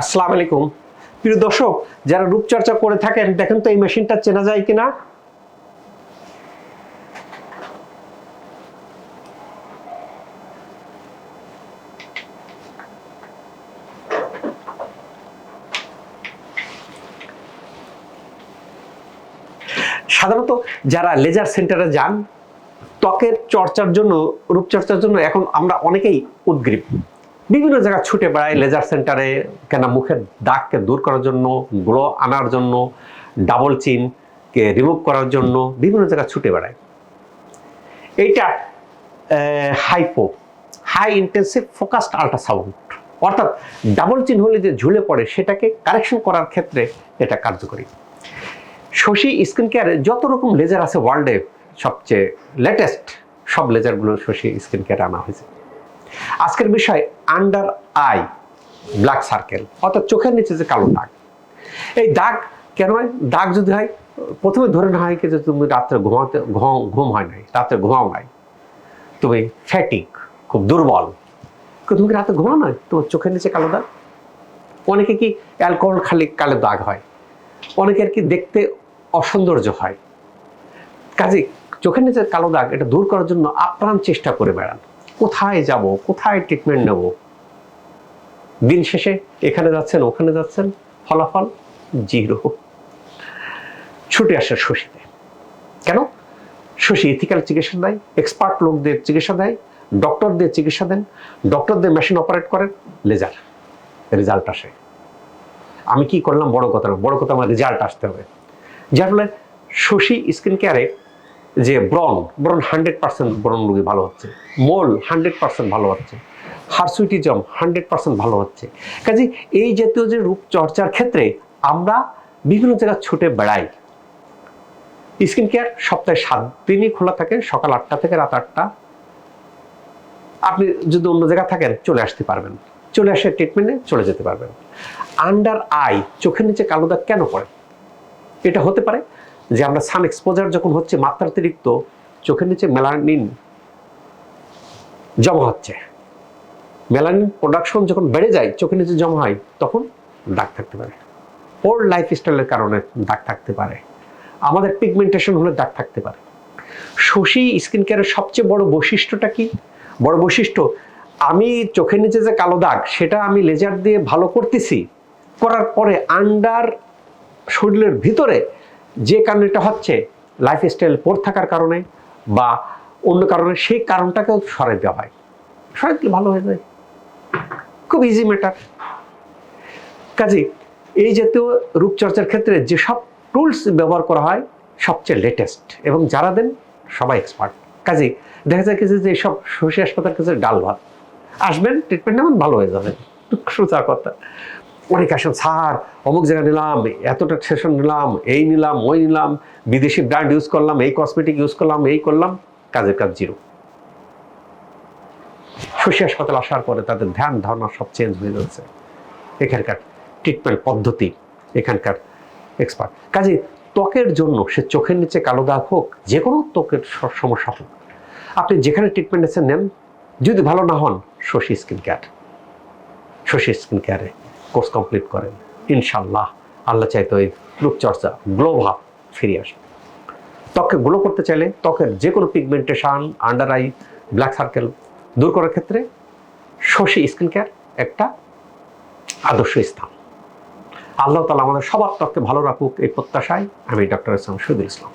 আসসালামু আলাইকুম। প্রিয় দর্শক, যারা রূপচর্চা করে থাকেন, দেখেন তো এই মেশিনটা চেনা যায় কিনা? সাধারণত যারা লেজার সেন্টারে যান, ত্বকের চর্চার জন্য, রূপচর্চার জন্য এখন আমরা অনেকেই উদ্গ্রীব। বিভিন্ন জায়গায় ছুটে বেড়ায় লেজার সেন্টারে কেন মুখের দাগকে দূর করার জন্য গ্লো আনার জন্য ডাবল চিনকে রিমুভ করার জন্য বিভিন্ন জায়গায় ছুটে বেড়ায়। এইটা hypo high intensive focused ultrasound অর্থাৎ ডাবল চিন হলে যে ঝুলে পড়ে, সেটাকে কারেকশন করার ক্ষেত্রে এটা কার্যকরী। শশী স্কিন কেয়ারে যত রকম লেজার আছে ওয়ার্ল্ডে সবচেয়ে লেটেস্ট সব লেজারগুলো শশী স্কিন কেয়ারে আনা হয়েছে। আজকের বিষয় আন্ডার আই ব্ল্যাক সার্কেল অর্থাৎ চোখের নিচে যে কালো দাগ। এই দাগ কেন হয়? দাগ যদি হয়, প্রথমে ধরে না হয় যে তুমি রাত্রে ঘুমাতে, ঘুম ঘুম হয় নাই, রাত্রে ঘুমাও নাই। তুমি ফ্যাটিক খুব দুর্বল। তুমি কি রাতে ঘুমাও নাই? তোমার চোখের নিচে কালো দাগ? অনেকে কি অ্যালকোহল খালি কালো দাগ হয়? অনেকের কি দেখতে অসৌন্দর্য হয়। কাজে চোখের নিচে কালো দাগ, এটা দূর করার জন্য আপ্রাণ চেষ্টা করে বেড়ান। কোথায় যাব? কোথায় ট্রিটমেন্ট নেব? দিন শেষে এখানে যাচ্ছেন, ওখানে যাচ্ছেন, ফলাফল জিরো। ছুটে আসে শশীতে। কেন? শশী ইথিক্যাল চিকিৎসা দেয় এক্সপার্ট লোকদের চিকিৎসা দেয় ডক্টরদের চিকিৎসা দেন ডক্টরদের মেশিন অপারেট করেন লেজার রেজাল্ট আসে। আমি কি করলাম? বড় কথা বড় কথা আমার রেজাল্ট আসতে হবে। যার ফলে শশী স্কিন কেয়ারে যে ব্রন ব্রন হান্ড্রেড পার্সেন্ট ব্রন রোগী ভালো হচ্ছে। মোল হান্ড্রেড পার্সেন্ট ভালো হচ্ছে। হারসুইটিজম হান্ড্রেড পার্সেন্ট ভালো হচ্ছে। কাজে এই জাতীয় যে রূপ চর্চার ক্ষেত্রে আমরা বিভিন্ন জায়গায় ছুটে বেড়াই। স্কিন কেয়ার সপ্তাহে সাত দিনই খোলা থাকে, সকাল আটটা থেকে রাত আটটা। আপনি যদি অন্য জায়গায় থাকেন, চলে আসতে পারবেন। চলে আসে ট্রিটমেন্টে চলে যেতে পারবেন। আন্ডার আই চোখের নিচে কালো দাগ কেন পড়ে? এটা হতে পারে। যে আমরা সান এক্সপোজার যখন হচ্ছে মাত্রাতিরিক্ত, চোখের নিচে মেলানিন জমা হচ্ছে। মেলানিন প্রোডাকশন যখন বেড়ে যায়, চোখের নিচে জমা হয়, তখন দাগ থাকতে পারে। ওর লাইফ স্টাইলের কারণে দাগ থাকতে পারে। আমাদের পিগমেন্টেশন হলে দাগ থাকতে পারে। শশী স্কিন কেয়ারের সবচেয়ে বড় বৈশিষ্ট্যটা কি? বড় বৈশিষ্ট্য, আমি চোখের নিচে যে কালো দাগ, সেটা আমি লেজার দিয়ে ভালো করতেছি, করার পরে আন্ডার শরীরের ভিতরে যে কারণেটা হচ্ছে লাইফ স্টাইল পর থাকার কারণে বা অন্য কারণে সেই কারণটাকেও সরাই দেওয়া হয়। সরাই দিলে ভালো হয়ে যায়। খুব ইজি ম্যাটার কাজে এই জাতীয় রূপচর্চার ক্ষেত্রে যেসব টুলস ব্যবহার করা হয় সবচেয়ে লেটেস্ট এবং যারা দেন সবাই এক্সপার্ট কাজে দেখা যায় কিছু যে সব শশী হাসপাতাল কাছে ডাল ভাত, আসবেন ট্রিটমেন্ট নেবেন, ভালো হয়ে যাবে। সোজা কথা। অনেক আসেন স্যার অমুক জায়গায় নিলাম, এতটা সেশন নিলাম, এই নিলাম, ওই নিলাম, বিদেশি ব্র্যান্ড ইউজ করলাম, এই কসমেটিক ইউজ করলাম, এই করলাম, কাজের কাজ জিরো শশী হাসপাতাল আসার পরে তাদের ধ্যান ধারণা সব চেঞ্জ হয়ে যাচ্ছে। এখানকার ট্রিটমেন্ট পদ্ধতি, এখানকার এক্সপার্ট কাজে ত্বকের জন্য সে চোখের নিচে কালো দাগ হোক যে কোনো ত্বকের সমস্যা হোক, আপনি যেখানে ট্রিটমেন্ট এসে নেন। যদি ভালো না হন, Shashi skin care Shashi skin কেয়ারে কোর্স কমপ্লিট করেন। ইনশাল্লাহ আল্লাহ চাইতো এই রূপচর্চা গ্লো ভাব ফিরে আসে। ত্বককে গ্লো করতে চাইলে ত্বকের যে কোনো pigmentation under eye black circle দূর করার ক্ষেত্রে শশী স্কিন কেয়ার একটা আদর্শ স্থান। আল্লাহ তালা আমাদের সবার ত্বককে ভালো রাখুক, এই প্রত্যাশায় আমি ডক্টর ইসলাম শহীদুল ইসলাম।